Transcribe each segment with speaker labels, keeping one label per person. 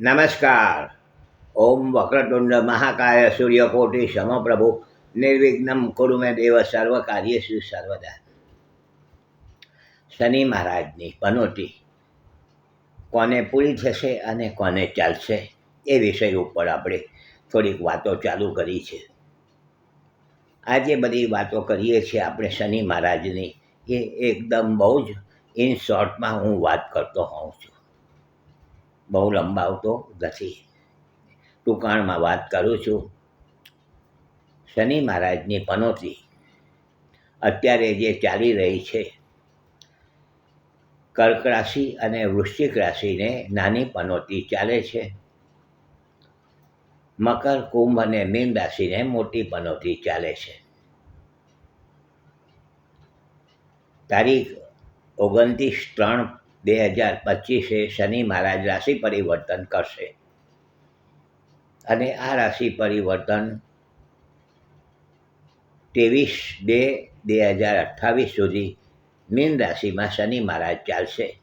Speaker 1: નમસ્કાર. ઓમ વક્રતુંડ મહાકાય સૂર્યકોટિ સમપ્રભુ. નિર્વિઘ્નમ કુરુ મે દેવ સર્વ શ્રી સર્વદા. શનિ મહારાજની પનોટી. કોને પૂરી થશે અને કોને ચાલશે એ વિષય ઉપર આપણે થોડીક વાતો ચાલુ કરી છે. આજે બધી વાતો કરીએ છીએ આપણે શનિ મહારાજની. એ એકદમ બહુ જ ઇન શોર્ટમાં હું વાત કરતો હોઉં છું. બહુ લંબાવતો નથી. ટૂંકાણમાં વાત કરું છું. શનિ મહારાજની પનોતી અત્યારે જે ચાલી રહી છે, કર્ક રાશિ અને વૃશ્ચિક રાશિને નાની પનોતી ચાલે છે. મકર, કુંભ અને મીન રાશિને મોટી પનોતી ચાલે છે. તારીખ ઓગણત્રીસ ત્રણ બે હજાર પચીસે શનિ મહારાજ રાશિ પરિવર્તન કરશે. અને આ રાશિ પરિવર્તન ત્રેવીસ બે બે હજાર અઠ્ઠાવીસ સુધી મીન રાશિમાં શનિ મહારાજ ચાલશે.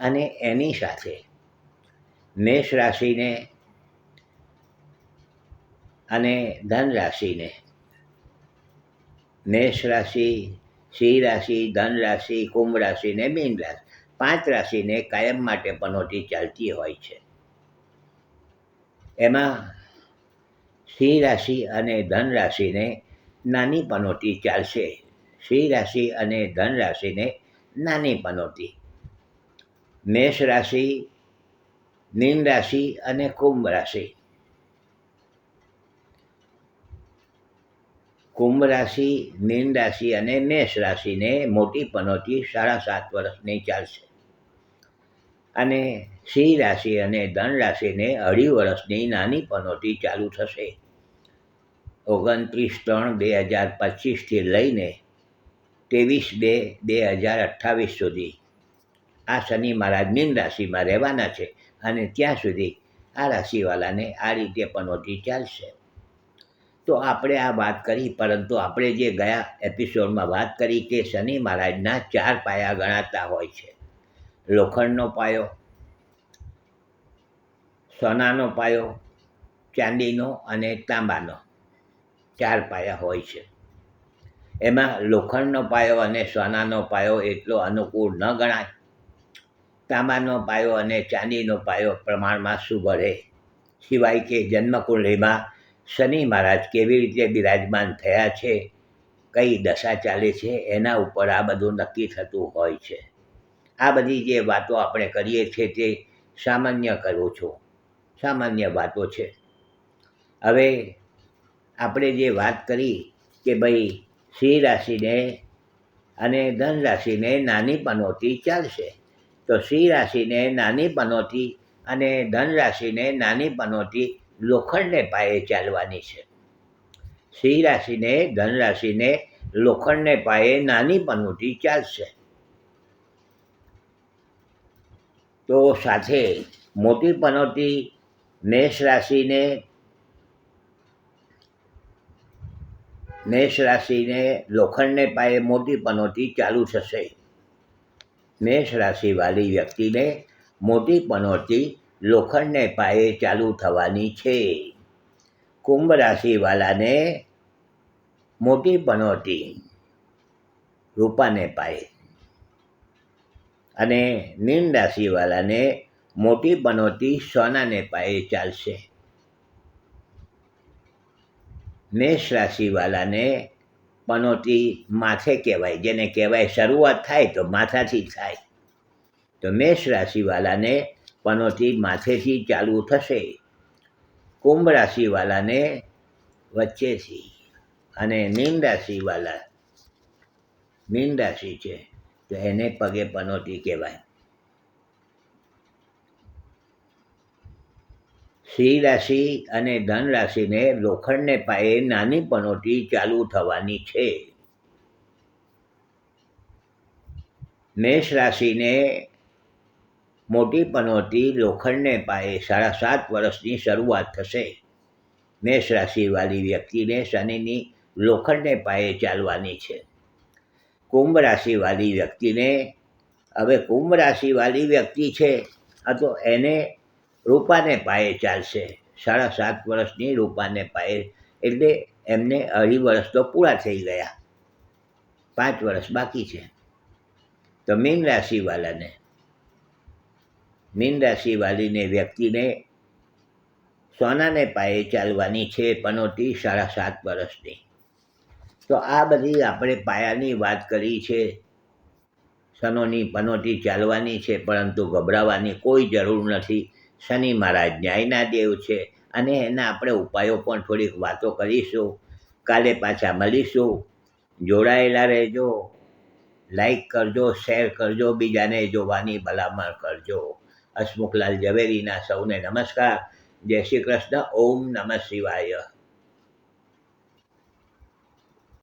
Speaker 1: અને એની સાથે મેષ રાશિને અને ધન રાશિને મેષ રાશિ, સિંહ રાશિ, ધન રાશિ, કુંભ રાશિ ને મીન રાશિ પાંચ રાશિને કાયમ માટે પનોતી ચાલતી હોય છે. એમાં સિંહ રાશિ અને ધન રાશિને નાની પનોતી ચાલશે. સિંહ રાશિ અને ધન રાશિને નાની પનોતી મેષ રાશિ, મીન રાશિ અને કુંભ રાશિ. કુંભ રાશિ, મીન રાશિ અને મેષ રાશિને મોટી પનોતી સાડા સાત વર્ષની ચાલશે. અને સિંહ રાશિ અને ધન રાશિને અઢી વર્ષની નાની પનોતી ચાલુ થશે. ઓગણત્રીસ ત્રણ બે હજાર પચીસથી લઈને ત્રેવીસ બે બે હજાર અઠ્ઠાવીસ સુધી. આ શનિ મહારાજ મીન રાશિમાં રહેવાના છે અને ત્યાં સુધી આ રાશિવાળાને આ રીતે પનોતી ચાલશે. તો આપણે આ વાત કરી, પરંતુ આપણે જે ગયા એપિસોડમાં વાત કરી કે શનિ મહારાજના ચાર પાયા ગણાતા હોય છે. લોખંડનો પાયો, સોનાનો પાયો, ચાંદીનો અને તાંબાનો ચાર પાયા હોય છે. એમાં લોખંડનો પાયો અને સોનાનો પાયો એટલો અનુકૂળ ન ગણાય. તાંબાનો પાયો અને ચાંદીનો પાયો પ્રમાણમાં શુભ રહે. સિવાય કે જન્મકુંડલીમાં શનિ મહારાજ કેવી રીતે બિરાજમાન થયા છે, કઈ દશા ચાલે છે, એના ઉપર આ બધું નક્કી થતું હોય છે. આ બધી જે વાતો આપણે કરીએ છીએ તે સામાન્ય કરો છું. સામાન્ય વાતો છે. હવે આપણે જે વાત કરી કે ભાઈ સિંહ રાશિને અને ધન રાશિને નાની ચાલશે, તો સિંહ રાશિને નાની અને ધન રાશિને નાની લોખંડને પાયે ચાલવાની છે. સિંહ રાશિને ધન રાશિને લોખંડને પાયે નાની ચાલશે. તો સાથે મોટી પનોતી મેષ રાશિને મેષ રાશિને લોખંડને પાયે મોટી પનોતી ચાલુ થશે. મેષ રાશિવાળી વ્યક્તિને મોટી પનોતી લોખંડને પાયે ચાલુ થવાની છે. કુંભ રાશિવાળાને મોટી પનોતી રૂપાને પાયે અને મીન રાશિવાળાને મોટી પનોતી સોનાને પાયે ચાલશે. મેષ રાશિવાળાને પનોતી માથે કહેવાય, જેને કહેવાય શરૂઆત થાય તો માથાથી થાય. તો મેષ રાશિવાળાને પનોતી માથેથી ચાલુ થશે. કુંભ રાશિવાળાને વચ્ચેથી. અને મીન રાશિવાળા, મીન રાશિ છે. તો એને પગે પનોતી કહેવાય. સિંહ રાશિ અને ધન રાશિને લોખંડને પાયે નાની પનોતી ચાલુ થવાની છે. મેષ રાશિને મોટી પનોતી લોખંડને પાયે સાડા સાત વર્ષની શરૂઆત થશે. મેષ રાશિવાળી વ્યક્તિને શનિની લોખંડને પાયે ચાલવાની છે. કુંભ રાશિવાળી વ્યક્તિને, હવે કુંભ રાશિવાળી વ્યક્તિ છે, આ તો એને રૂપાને પાયે ચાલશે. સાડા સાત વર્ષની રૂપાને પાયે, એટલે એમને અઢી વર્ષ તો પૂરા થઈ ગયા. પાંચ વર્ષ બાકી છે. તો મીન રાશિવાળાને, મીન રાશિવાળીને વ્યક્તિને સોનાને પાયે ચાલવાની છે પનોતી સાડા સાત વર્ષની. તો આ બધી આપણે પાયાની વાત કરી છે. સનોની પનોટી ચાલવાની છે, પરંતુ ગભરાવાની કોઈ જરૂર નથી. શનિ મહારાજ ન્યાયના દેવ છે અને એના આપણે ઉપાયો પણ થોડીક વાતો કરીશું. કાલે પાછા મળીશું. જોડાયેલા રહેજો. લાઈક કરજો, શેર કરજો, બીજાને જોવાની ભલામણ કરજો. હસમુખલાલ ઝવેરીના સૌને નમસ્કાર. જય શ્રી કૃષ્ણ. ઓમ નમઃ શિવાય.